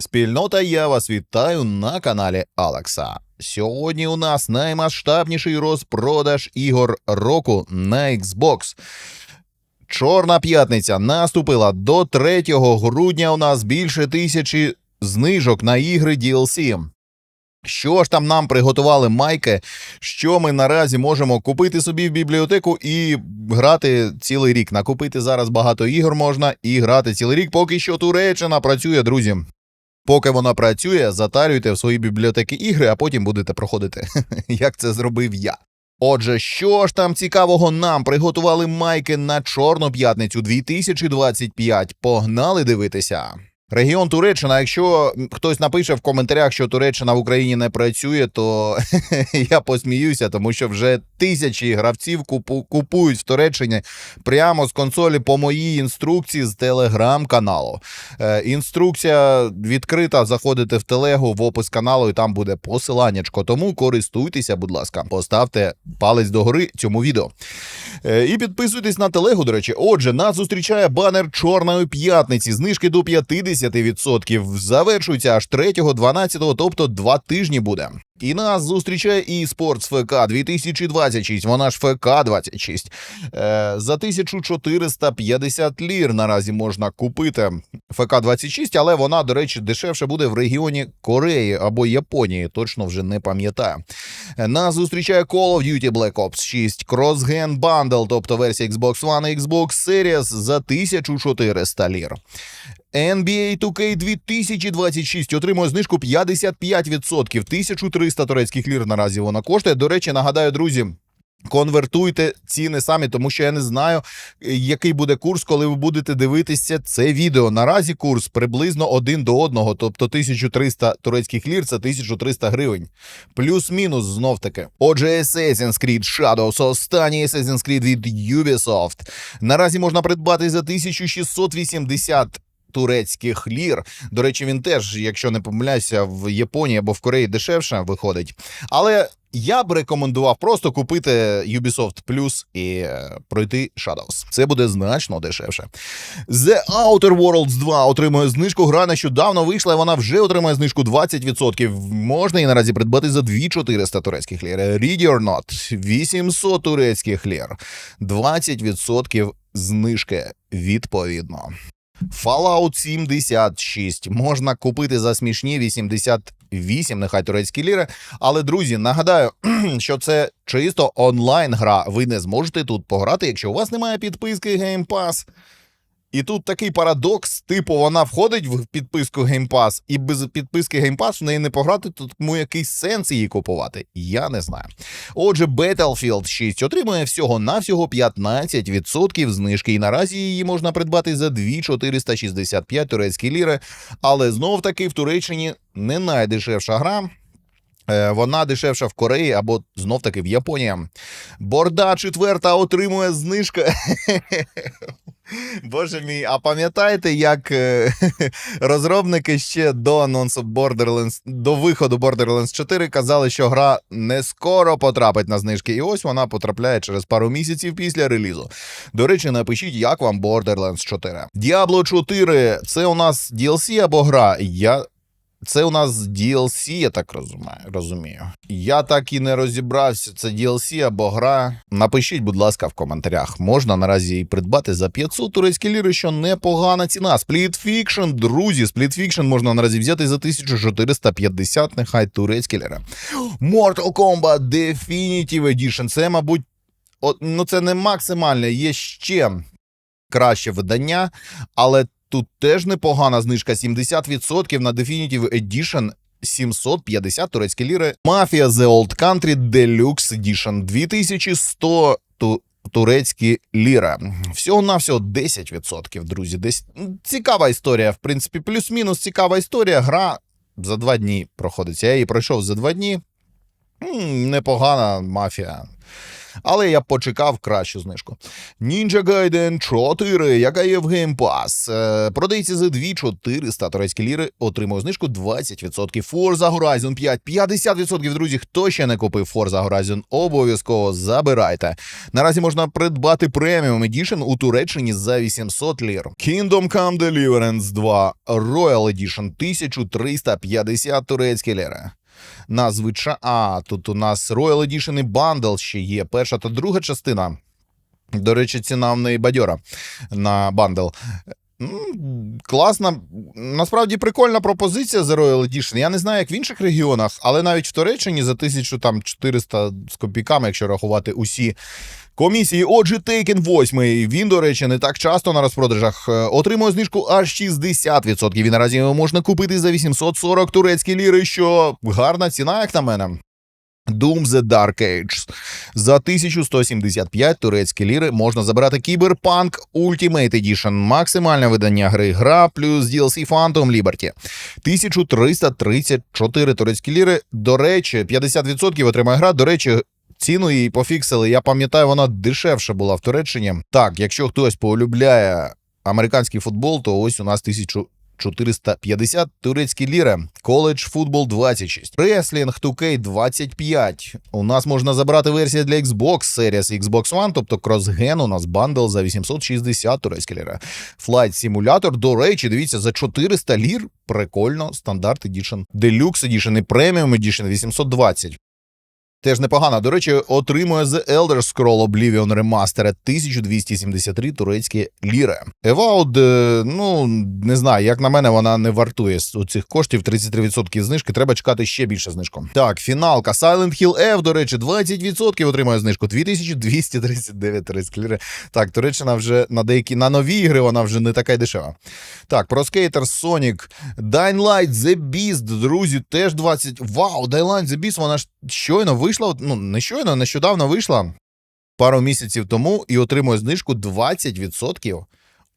Спільнота, я вас вітаю на каналі Алекса. Сьогодні у нас наймасштабніший розпродаж ігор року на Xbox. Чорна п'ятниця наступила до 3 грудня. У нас більше тисячі знижок на ігри DLC. Що ж там нам приготували майки, що ми наразі можемо купити собі в бібліотеку і грати цілий рік. Накупити зараз багато ігор можна і грати цілий рік, поки що Туреччина працює, друзі. Поки вона працює, затарюйте в свої бібліотеки ігри, а потім будете проходити, як це зробив я. Отже, що ж там цікавого нам приготували майки на Чорну п'ятницю 2025. Погнали дивитися. Регіон Туреччина. Якщо хтось напише в коментарях, що Туреччина в Україні не працює, то я посміюся, тому що вже тисячі гравців купу- купують в Туреччині прямо з консолі по моїй інструкції з телеграм-каналу. Е, інструкція відкрита. Заходите в телегу в опис каналу, і там буде посиланнячко. Тому користуйтеся, будь ласка, поставте палець догори цьому відео. Е, І підписуйтесь на телегу, до речі. Отже, нас зустрічає банер Чорної п'ятниці. Знижки до 50%. Завершується аж 3-12, тобто два тижні буде. І нас зустрічає eSports ФК 2026, вона ж ФК 26. Е, за 1450 лір наразі можна купити ФК 26, але вона, до речі, дешевше буде в регіоні Кореї або Японії, точно вже не пам'ятаю. Е, Нас зустрічає Call of Duty Black Ops 6 Cross-Gen Bundle, тобто версія Xbox One і Xbox Series за 1400 лір. NBA 2K 2026 отримує знижку 55%, 1300 турецьких лір наразі вона коштує. До речі, нагадаю, друзі. Конвертуйте ціни самі, тому що я не знаю, е, який буде курс, коли ви будете дивитися це відео. Наразі курс приблизно один до одного, тобто 1300 турецьких лір це 1300 гривень. Плюс-мінус знов таки. Отже, Assassin's Creed Shadows, останній Assassin's Creed від Ubisoft. Наразі можна придбати за 1680 турецьких лір. До речі, він теж, якщо не помиляюся, в Японії або в Кореї дешевше виходить. Але я б рекомендував просто купити Ubisoft Plus і е, пройти Shadows. Це буде значно дешевше. The Outer Worlds 2 отримує знижку. Гра нещодавно вийшла, і вона вже отримує знижку 20%. Можна її наразі придбати за 2400 турецьких лір. Ready or Not 800 турецьких лір. 20% знижки відповідно. Fallout 76 можна купити за смішні 88, нехай турецькі ліри. Але друзі, нагадаю, що це чисто онлайн гра. Ви не зможете тут пограти, якщо у вас немає підписки Game Pass. І тут такий парадокс, типу, вона входить в підписку Game Pass, і без підписки Game Pass в неї не пограти, то тому якийсь сенс її купувати. Я не знаю. Отже, Battlefield 6 отримує всього навсього 15% знижки, і наразі її можна придбати за 2465 турецькі ліри. Але знов таки в Туреччині не найдешевша гра. Е, Вона дешевша в Кореї або знов таки в Японії. Борда четверта отримує знижка. Боже мій, а пам'ятаєте, як е, розробники ще до анонсу Borderlands, до виходу Borderlands 4 казали, що гра не скоро потрапить на знижки, і ось вона потрапляє через пару місяців після релізу. До речі, напишіть, як вам Borderlands 4. Diablo 4 це у нас DLC або гра. Я це у нас DLC, я так розумію. Я так і не розібрався. Це DLC або гра. Напишіть, будь ласка, в коментарях. Можна наразі її придбати за 500 турецькі ліри, що непогана ціна. Fiction, друзі, Fiction можна наразі взяти за 1450, нехай турецькі ліри. Mortal Kombat Definitive Edition. Це, мабуть, от, ну це не максимальне, є ще краще видання, але Тут теж непогана знижка 70% на Definitive Edition 750 турецькі ліри. Mafia The Old Country Deluxe Edition 2100 ту турецькі ліри. Всього на всього 10%, друзі. Десь цікава історія. В принципі, плюс-мінус цікава історія. Гра за два дні проходиться. Я її пройшов за два дні. М, Непогана мафія. Але я почекав кращу знижку. Ninja Gaiden 4, яка є в Game Pass. Е, продається за 2400 турецькі ліри, отримує знижку 20%. Forza Horizon 5, 50%, друзі. Хто ще не купив Forza Horizon, обов'язково забирайте. Наразі можна придбати Premium Edition у Туреччині за 800 лір. Kingdom Come Deliverance 2 Royal Edition 1350 турецькі ліри. На звичай... А, тут у нас Royal Edition і Bundle ще є. Перша та друга частина. До речі, ціна в неї бадьора на бандл. Класна, насправді прикольна пропозиція за Royal Edition. Я не знаю, як в інших регіонах, але навіть в Туреччині за 1400 з копійками, якщо рахувати усі комісії. Отже, Taken 8, він, до речі, не так часто на розпродажах е, отримує знижку аж 60%. І наразі його можна купити за 840 турецькі ліри, що гарна ціна, як на мене. Doom The Dark Age. За 1175 турецькі ліри можна забирати Cyberpunk Ultimate Edition, максимальне видання гри гра плюс DLC Phantom Liberty. 1334 турецькі ліри. До речі, 50% отримає гра. До речі, ціну її пофіксили. Я пам'ятаю, вона дешевше була в Туреччині. Так, якщо хтось полюбляє американський футбол, то ось у нас 1000 450 турецькі ліри. Коледж футбол 26. Реслінг 2K 25. У нас можна забрати версію для Xbox Series Xbox One, тобто Cross-Gen у нас бандл за 860 турецькі ліри. Flight Simulator, до речі, дивіться, за 400 лір. Прикольно, стандарт Edition. Deluxe Edition і Premium Edition 820. Теж непогано. До речі, отримує The Elder Scroll Oblivion Remastered 1273 турецькі ліри. Evoud, е, ну не знаю, як на мене, вона не вартує з цих коштів. 33% знижки. Треба чекати ще більше знижку. Так, фіналка Silent Hill F, до речі, 20% отримує знижку. 2239 турецькі ліри. Так, Туреччина вже на деякі на нові ігри вона вже не така й дешева. Так, про Skater Sonic, Dying Light, The Beast, друзі, теж 20. Вау, Dying Light, The Beast, вона ж щойно вийшла. Ну, не щойно, нещодавно вийшла пару місяців тому і отримує знижку 20%.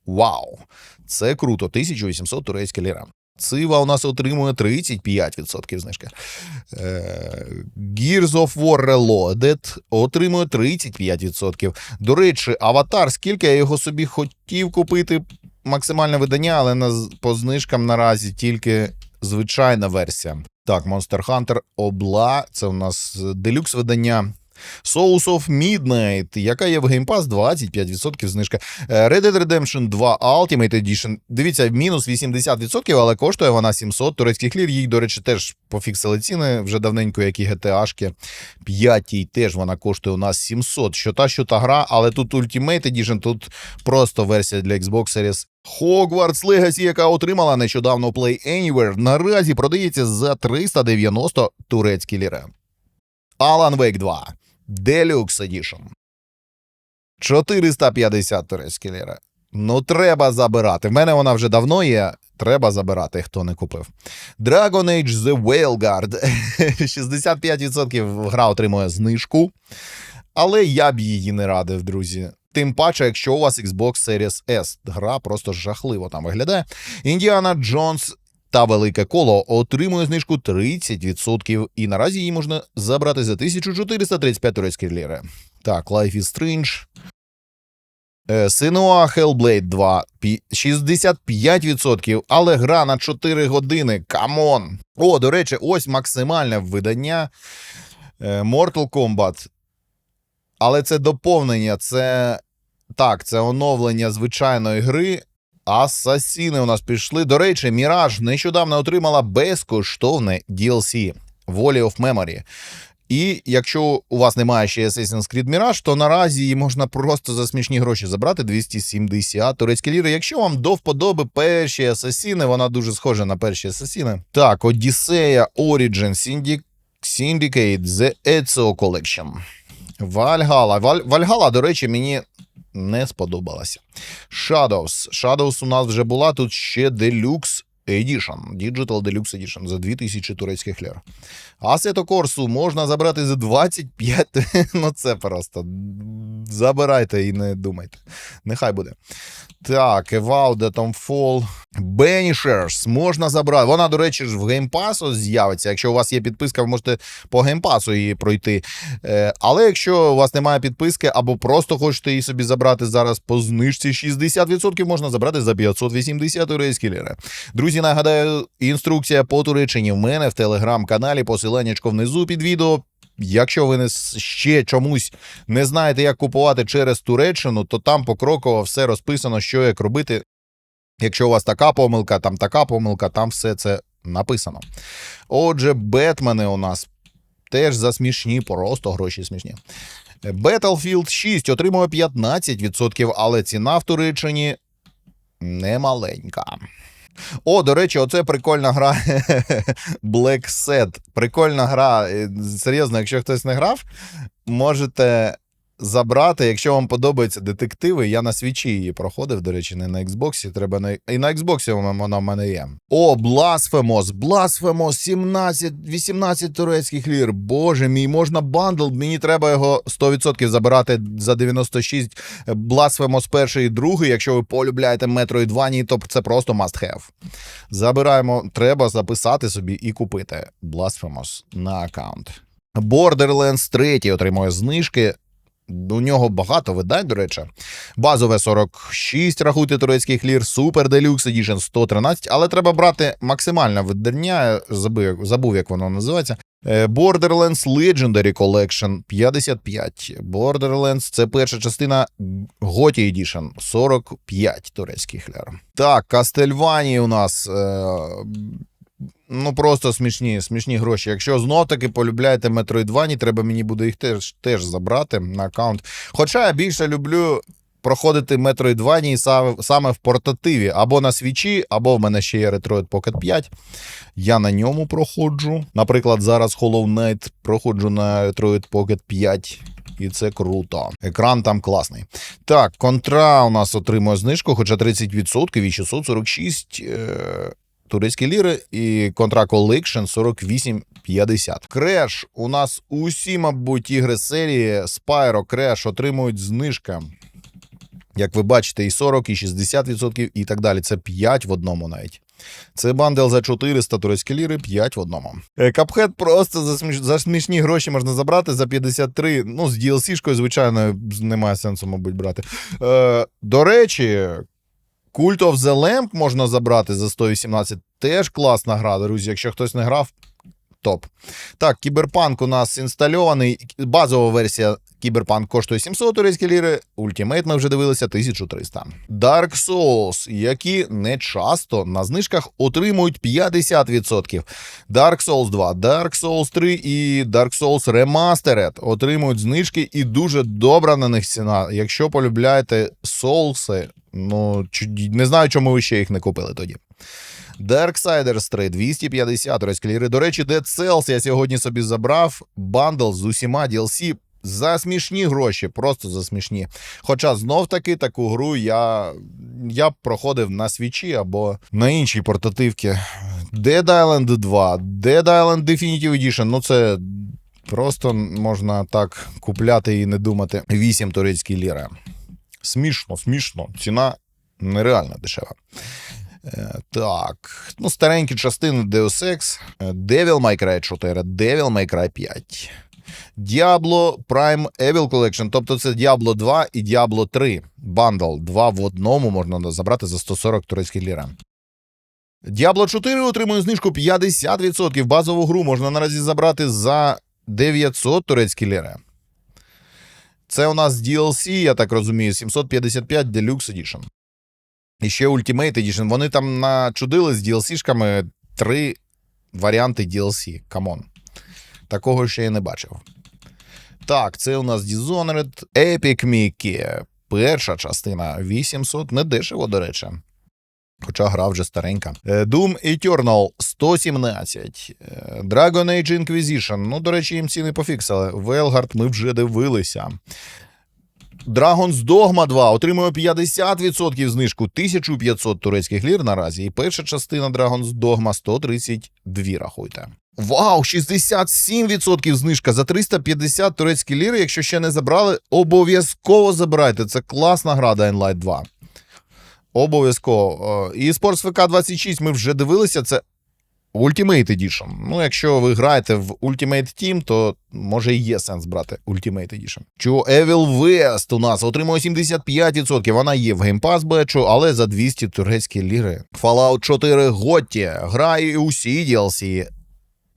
Вау! Це круто. 1800 турецька ліра. Цива у нас отримує 35% знижки. Е, Gears of War Reloaded отримує 35%. До речі, аватар, скільки я його собі хотів купити, максимальне видання, але на, по знижкам наразі тільки звичайна версія. Так, Monster Hunter Обла, це у нас делюкс видання. Souls of Midnight, яка є в Game Pass, 25% знижка. Е, Red Dead Redemption 2 Ultimate Edition. Дивіться, мінус 80%, але коштує вона 700 турецьких лір. Їй, до речі, теж пофіксили ціни вже давненько, як і GTA-шки. П'ятій теж вона коштує у нас 700. Що та, що та гра, але тут Ultimate Edition, тут просто версія для Xbox Series Hogwarts Legacy, яка отримала нещодавно Play Anywhere, наразі продається за 390 турецькі ліри. Alan Wake 2 Deluxe Edition. 450 турецькі ліри. Ну, треба забирати. В мене вона вже давно є. Треба забирати, хто не купив. Dragon Age The Whaleguard. 65% гра отримує знижку. Але я б її не радив, друзі. Тим паче, якщо у вас Xbox Series S. Гра просто жахливо там виглядає. Індіана Джонс та велике коло отримує знижку 30%, і наразі її можна забрати за 1435 турецьких ліри. Так, Life is Strange. Е, Синуа Hellblade 2 65%, але гра на 4 години. Камон! О, до речі, ось максимальне видання е, Mortal Kombat. Але це доповнення, це так, це оновлення звичайної гри. Асасіни у нас пішли. До речі, Міраж нещодавно отримала безкоштовне DLC Volley of Memory. І якщо у вас немає ще Assassin's Creed Mirage, то наразі її можна просто за смішні гроші забрати 270 турецькі ліри. Якщо вам до вподоби перші асасіни, вона дуже схожа на перші асасіни. Так, Одіссея Origin Syndic- Syndicate The Ezio Collection. Вальгала. Валь... Вальгала, до речі, мені не сподобалася. Shadows. Shadows у нас вже була. Тут ще Deluxe Edition, Digital Deluxe Edition за 2000 турецьких лір. Assetto Corsa можна забрати за 25. ну це просто. Забирайте і не думайте. Нехай буде. Так, Evalde, Tomfall. Banishers можна забрати. Вона, до речі, ж в геймпасу з'явиться. Якщо у вас є підписка, ви можете по геймпасу її пройти. Е, але якщо у вас немає підписки або просто хочете її собі забрати зараз по знижці 60%, можна забрати за 580 турецькі ліри. Друзі, нагадаю, інструкція по Туреччині в мене в телеграм-каналі, посиланнячко внизу під відео. Якщо ви не ще чомусь не знаєте, як купувати через Туреччину, то там покроково все розписано, що як робити. Якщо у вас така помилка, там така помилка, там все це написано. Отже, Бетмени у нас теж за смішні, просто гроші смішні. Battlefield 6 отримує 15%, але ціна в Туреччині немаленька. О, до речі, оце прикольна гра Black Set. Прикольна гра. Е, Серйозно, якщо хтось не грав, можете забрати. Якщо вам подобаються детективи, я на свічі її проходив, до речі, не на Xbox. Треба на і на Xbox вона в мене є. О, Blasphemous, Blasphemous, 17, 18 турецьких лір. Боже мій, можна бандл. Мені треба його 100% забирати за 96 Blasphemous перший і другий. Якщо ви полюбляєте Metroidvania, то це просто must have. Забираємо, треба записати собі і купити Blasphemous на аккаунт. Borderlands 3 отримує знижки. У нього багато видань, до речі. Базове 46, рахуйте турецьких лір, Super Deluxe Edition 113, але треба брати максимальне видання, забув, забув, як воно називається. Е, Borderlands Legendary Collection 55. Borderlands це перша частина Gotti Edition 45 турецьких лір. Так, Castlevania у нас. Ну, просто смішні, смішні гроші. Якщо знов таки полюбляєте Metroidvania, треба мені буде їх теж, теж забрати на аккаунт. Хоча я більше люблю проходити Metroidvania саме, саме в портативі, або на свічі, або в мене ще є Retroid Pocket 5. Я на ньому проходжу. Наприклад, зараз Hollow Knight проходжу на Retroid Pocket 5. І це круто. Екран там класний. Так, контра у нас отримує знижку, хоча 30% від 646 е- турецькі ліри, і контра Collection 48,50. Креш. У нас усі, мабуть, ігри серії Spyro Crash отримують знижки. Як ви бачите, і 40, і 60%, і так далі. Це 5 в одному навіть. Це бандел за 400 турецькі ліри, 5 в одному. Капхед просто за, сміш... за смішні гроші можна забрати за 53. Ну, з DLC-шкою, звичайно, немає сенсу, мабуть, брати. Е, до речі, Cult of the Lamp можна забрати за 118. Теж класна гра, друзі. Якщо хтось не грав, топ. Так, кіберпанк у нас інстальований. Базова версія Кіберпанк коштує 700 турецькі ліри. Ультимейт ми вже дивилися 1300. Dark Souls, які не часто на знижках отримують 50%. Dark Souls 2, Dark Souls 3 і Dark Souls Remastered отримують знижки і дуже добра на них ціна. Якщо полюбляєте соуси, ну не знаю, чому ви ще їх не купили тоді. Darksiders 3, 250 турецькі ліри. До речі, Dead Cells я сьогодні собі забрав бандл з усіма DLC за смішні гроші, просто за смішні. Хоча знов таки таку гру я я б проходив на свічі або на іншій портативці. Dead Island 2, Dead Island Definitive Edition, ну це. Просто можна так купляти і не думати. 8 турецькі ліри. Смішно, смішно. Ціна нереально дешева. Е, Так, ну, старенькі частини Deus Ex, Devil May Cry 4, Devil May Cry 5. Diablo Prime Evil Collection, тобто це Diablo 2 і Diablo 3. Бандл. Два в одному можна забрати за 140 турецьких ліра. Diablo 4 отримує знижку 50%. Базову гру можна наразі забрати за 900 турецькі ліри. Це у нас DLC, я так розумію, 755 Deluxe Edition. І ще Ultimate Edition. Вони там начудили з DLC-шками три варіанти DLC. Камон. Такого ще я не бачив. Так, це у нас Dishonored Epic Mickey. Перша частина 800. Не дешево, до речі. Хоча гра вже старенька. Е, Doom Eternal 117. Е, Dragon Age Inquisition. Ну, до речі, їм ціни пофіксили. Велгард ми вже дивилися. Dragon's Dogma 2 отримує 50% знижку 1500 турецьких лір наразі. І перша частина Dragon's Dogma 132, рахуйте. Вау, 67% знижка за 350 турецькі ліри. Якщо ще не забрали, обов'язково забирайте. Це класна гра Dying Light 2. Обов'язково. Е, І Sports VK 26 ми вже дивилися. Це Ultimate Edition. Ну, якщо ви граєте в Ultimate Team, то може і є сенс брати Ultimate Edition. Чу Evil West у нас отримує 75%. Вона є в Game Pass, бачу, але за 200 турецькі ліри. Fallout 4 Готі грає усі DLC.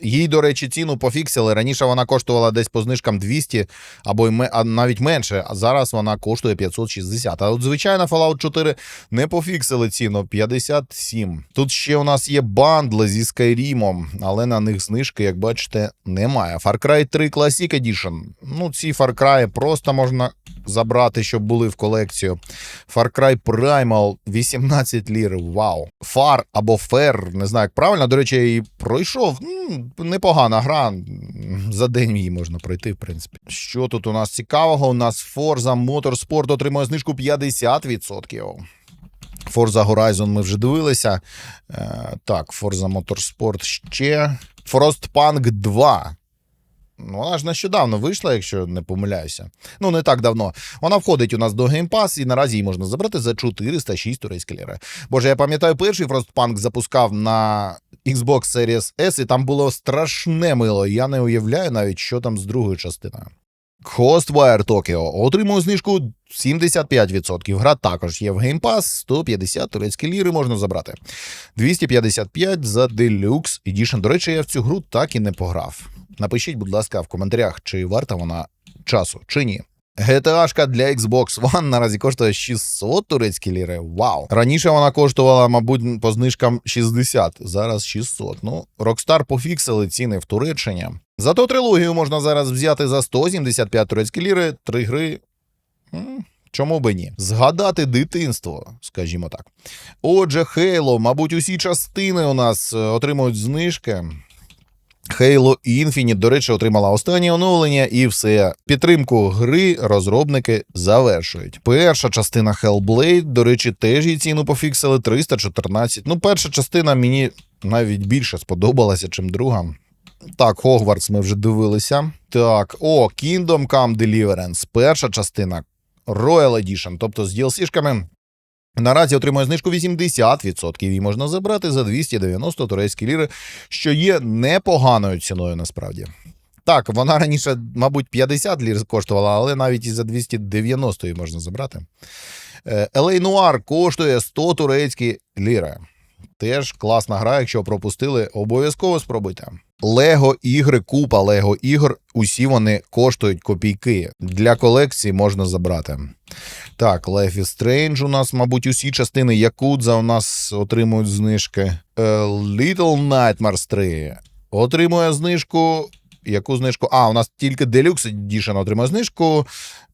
Їй, до речі, ціну пофіксили. Раніше вона коштувала десь по знижкам 200 або навіть менше, а зараз вона коштує 560. А от звичайно, Fallout 4 не пофіксили ціну 57. Тут ще у нас є бандли зі Skyrim, але на них знижки, як бачите, немає. Far Cry 3 Classic Edition. Ну, ці Far Cry просто можна забрати, щоб були в колекцію. Far Cry Primal 18 лір. Вау. Far або Fair, не знаю, як правильно. До речі, я її пройшов. Непогана гра. За день її можна пройти, в принципі. Що тут у нас цікавого? У нас Forza Motorsport отримує знижку 50%. Forza Horizon ми вже дивилися. Е, так, Forza Motorsport ще. Frostpunk 2. Ну, Вона ж нещодавно вийшла, якщо не помиляюся. Ну, не так давно. Вона входить у нас до Pass, і наразі її можна забрати за 406 турецькі ліри. Боже, я пам'ятаю, перший Frostpunk запускав на Xbox Series S, і там було страшне мило. Я не уявляю навіть, що там з другою частиною. Ghostwire Tokyo отримує знижку 75%. Гра також є в Game Pass, 150 турецькі ліри можна забрати. 255 за Deluxe Edition. До речі, я в цю гру так і не пограв. Напишіть, будь ласка, в коментарях, чи варта вона часу, чи ні. GTA для Xbox One наразі коштує 600 турецькі ліри. Вау! Раніше вона коштувала, мабуть, по знижкам 60, зараз 600. Ну, Rockstar пофіксили ціни в Туреччині. Зато трилогію можна зараз взяти за 175 турецькі ліри, три гри. Чому би ні? Згадати дитинство, скажімо так. Отже, Halo, мабуть, усі частини у нас е, отримують знижки. Halo Infinite, до речі, отримала останнє оновлення, і все. Підтримку гри розробники завершують. Перша частина Hellblade, до речі, теж її ціну пофіксили 314. Ну, перша частина мені навіть більше сподобалася, чим друга. Так, Хогвартс ми вже дивилися. Так, о, Kingdom Come Deliverance, перша частина Royal Edition, тобто з DLC-шками. Наразі отримує знижку 80%, її можна забрати за 290 турецькі ліри, що є непоганою ціною насправді. Так, вона раніше, мабуть, 50 лір коштувала, але навіть і за 290 її можна забрати. Е, LA Noir коштує 100 турецькі ліри. Теж класна гра, якщо пропустили, обов'язково спробуйте. Лего ігри, купа Лего ігор, усі вони коштують копійки. Для колекції можна забрати. Так, Life is Strange у нас, мабуть, усі частини Якудза у нас отримують знижки. Е, Little Nightmares 3 отримує знижку. Яку знижку? А, у нас тільки Deluxe Edition отримує знижку.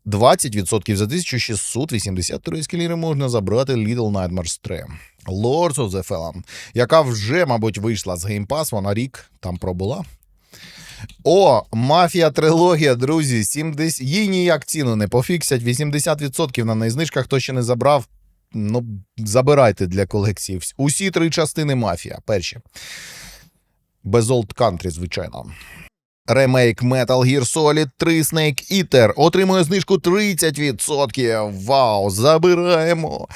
20% за 1680 турецькі можна забрати Little Nightmares 3. Lords of the Fallen, яка вже, мабуть, вийшла з Game Pass, вона рік там пробула. О, мафія трилогія, друзі. 70... Їй ніяк ціну не пофіксять. 80% на неї знижка, хто ще не забрав. Ну, забирайте для колекції. Усі три частини мафія. Перші. Без Old Country, звичайно. Ремейк Metal Gear Solid 3 Snake Eater отримує знижку 30%. Вау, забираємо.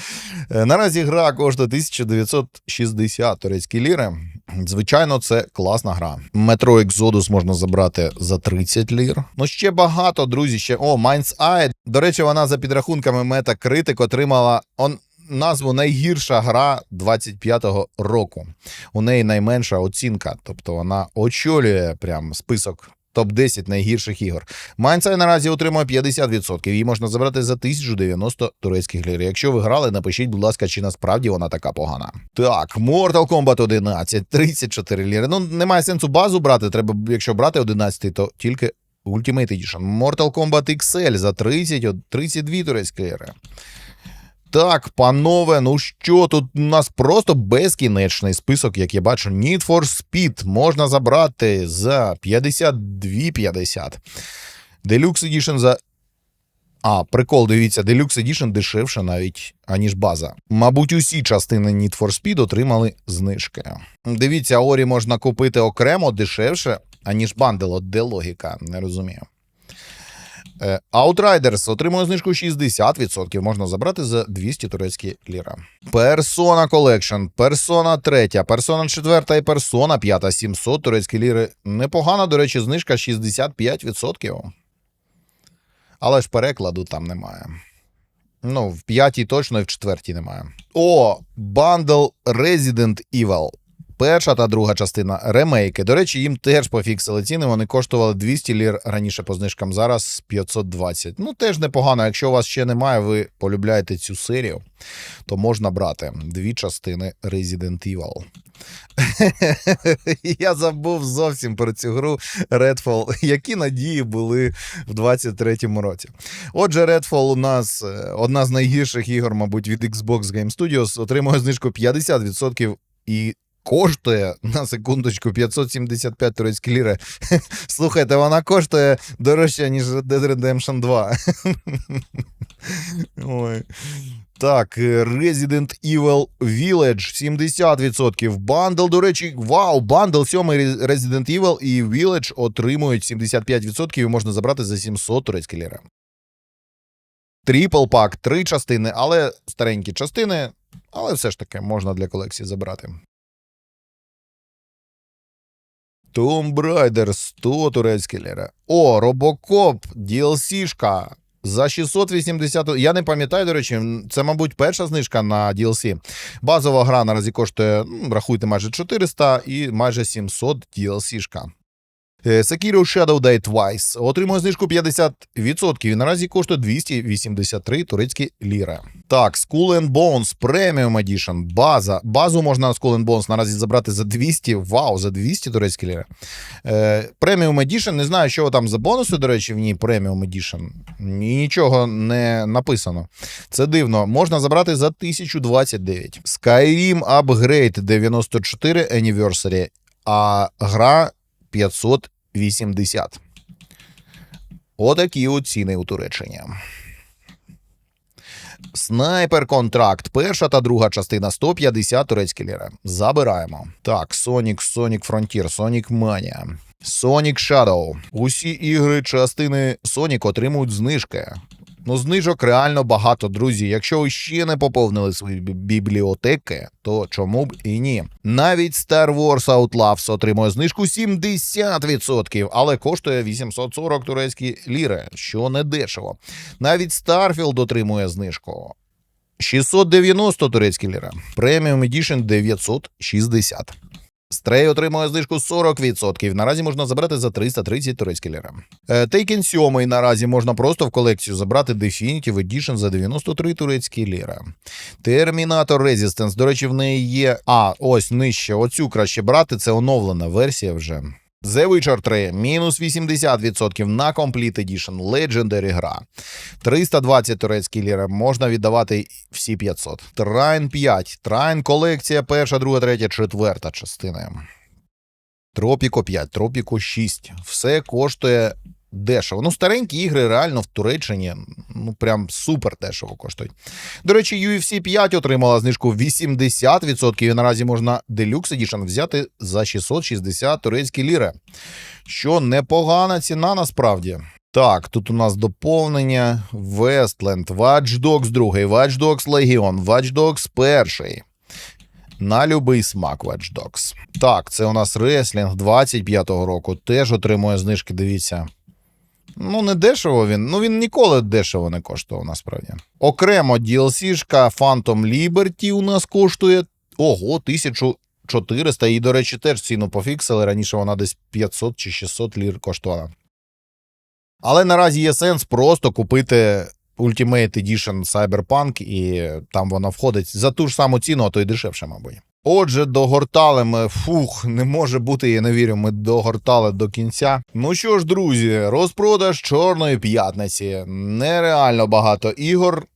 Е, Наразі гра коштує 1960 турецькі ліри. Звичайно, це класна гра. Metro Exodus можна забрати за 30 лір. Ну ще багато, друзі. Ще о, Mind's Eye. До речі, вона за підрахунками Metacritic отримала он. Назву найгірша гра 25-го року. У неї найменша оцінка, тобто вона очолює прям список топ-10 найгірших ігор. Майнцай наразі отримує 50%. Її можна забрати за 1090 турецьких лір. Якщо ви грали, напишіть, будь ласка, чи насправді вона така погана. Так, Mortal Kombat 11, 34 ліри. Ну, немає сенсу базу брати. Треба, якщо брати 11, то тільки Ultimate Edition. Mortal Kombat XL за 30, от 32 турецькі ліри. Так, панове, ну що, тут у нас просто безкінечний список, як я бачу. Need for Speed можна забрати за 52,50. Deluxe Edition за А, прикол, дивіться, Deluxe Edition дешевше навіть, аніж база. Мабуть, усі частини Need for Speed отримали знижки. Дивіться, Орі можна купити окремо дешевше, аніж бандл. От де логіка, не розумію. Е, Outriders отримує знижку 60%. Можна забрати за 200 турецькі ліра. Persona Collection, Persona 3, Persona 4 і Persona 5, 700 турецькі ліри. Непогана, до речі, знижка 65%. Але ж перекладу там немає. Ну, в п'ятій точно і в четвертій немає. О, бандл Resident Evil. Перша та друга частина ремейки. До речі, їм теж пофіксили ціни. Вони коштували 200 лір раніше по знижкам, зараз 520. Ну, теж непогано. Якщо у вас ще немає, ви полюбляєте цю серію, то можна брати дві частини Resident Evil. Я забув зовсім про цю гру Redfall. Які надії були в 23-му році. Отже, Redfall у нас е, одна з найгірших ігор, мабуть, від Xbox Game Studios, отримує знижку 50% і коштує на секундочку 575 турецькі ліри. Слухайте, вона коштує дорожче, ніж Dead Redemption 2. Ой. Так, Resident Evil Village 70%. Бандл, до речі, вау, бандл 7 Resident Evil і Village отримують 75% і можна забрати за 700 турецькі ліри. Трипл пак, три частини, але старенькі частини, але все ж таки можна для колекції забрати. Tomb Raider 100 турецькі ліри. О, Робокоп, DLC-шка. За 680. Я не пам'ятаю, до речі, це, мабуть, перша знижка на DLC. Базова гра наразі коштує, рахуйте, майже 400 і майже 700 DLC-шка. Е, Sekiro Shadow Die Twice отримує знижку 50% і наразі коштує 283 турецькі ліри. Так, Skull and Bones Premium Edition, база. Базу можна Skull and Bones наразі забрати за 200, вау, за 200 турецькі ліри. Е, Premium Edition, не знаю, що там за бонуси, до речі, в ній Premium Edition. Нічого не написано. Це дивно. Можна забрати за 1029. Skyrim Upgrade 94 Anniversary, а гра 580. Отакі от ціни у Туреччині. Снайпер контракт. Перша та друга частина 150 турецькі ліри. Забираємо. Так, Sonic, Sonic Frontier, Sonic Mania, Sonic Shadow. Усі ігри частини Sonic отримують знижки. Ну, знижок реально багато, друзі. Якщо ви ще не поповнили свої бібліотеки, то чому б і ні? Навіть Star Wars Outlaws отримує знижку 70%, але коштує 840 турецькі ліри, що не дешево. Навіть Starfield отримує знижку. 690 турецькі ліри. Premium Edition 960. Стрей отримує знижку 40%. Наразі можна забрати за 330 турецькі ліра. Тейкен Taken 7 наразі можна просто в колекцію забрати Definitive Edition за 93 турецькі ліра. Термінатор Resistance, до речі, в неї є. А, ось нижче. Оцю краще брати, це оновлена версія вже. The Witcher 3 мінус 80% на Complete Edition, Legendary гра. 320 турецькі ліри, можна віддавати всі 500. Трайн 5, Трайн колекція, перша, друга, третя, четверта частина. Тропіко 5, Тропіко 6. Все коштує дешево. Ну, старенькі ігри реально в Туреччині, ну прям супер дешево коштують. До речі, UFC 5 отримала знижку 80%, і наразі можна Deluxe Edition взяти за 660 турецькі ліри. Що непогана ціна насправді. Так, тут у нас доповнення Westland, Watch Dogs 2, Watch Dogs Legion, Watch Dogs 1. На любий смак Watch Dogs. Так, це у нас реслінг 25-го року. Теж отримує знижки, дивіться. Ну, не дешево він. Ну, він ніколи дешево не коштував, насправді. Окремо DLC-шка Phantom Liberty у нас коштує ого, 1400. І, до речі, теж ціну пофіксили. Раніше вона десь 500 чи 600 лір коштувала. Але наразі є сенс просто купити Ultimate Edition Cyberpunk, і там вона входить за ту ж саму ціну, а то й дешевше, мабуть. Отже, догортали ми. Фух, не може бути, я не вірю. Ми догортали до кінця. Ну що ж, друзі, розпродаж чорної п'ятниці. Нереально багато ігор.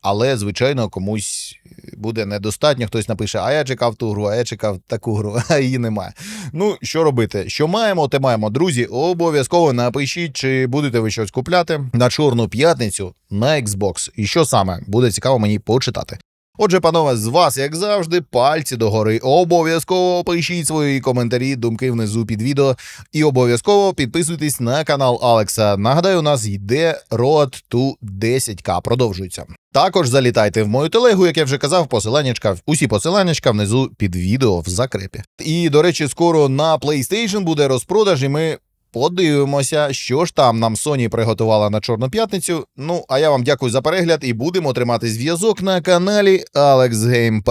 але, звичайно, комусь буде недостатньо. Хтось напише, а я чекав ту гру, а я чекав таку гру, а її немає. Ну, що робити? Що маємо, те маємо. Друзі, обов'язково напишіть, чи будете ви щось купляти на чорну п'ятницю на Xbox. І що саме буде цікаво мені почитати. Отже, панове, з вас, як завжди, пальці догори. Обов'язково пишіть свої коментарі, думки внизу під відео. І обов'язково підписуйтесь на канал Алекса. Нагадаю, у нас йде Road to 10К. Продовжується. Також залітайте в мою телегу, як я вже казав, посиланнячка, усі посиланнячка внизу під відео в закрепі. І, до речі, скоро на PlayStation буде розпродаж, і ми подивимося, що ж там нам Sony приготувала на Чорну п'ятницю. Ну, а я вам дякую за перегляд і будемо тримати зв'язок на каналі Alex Game.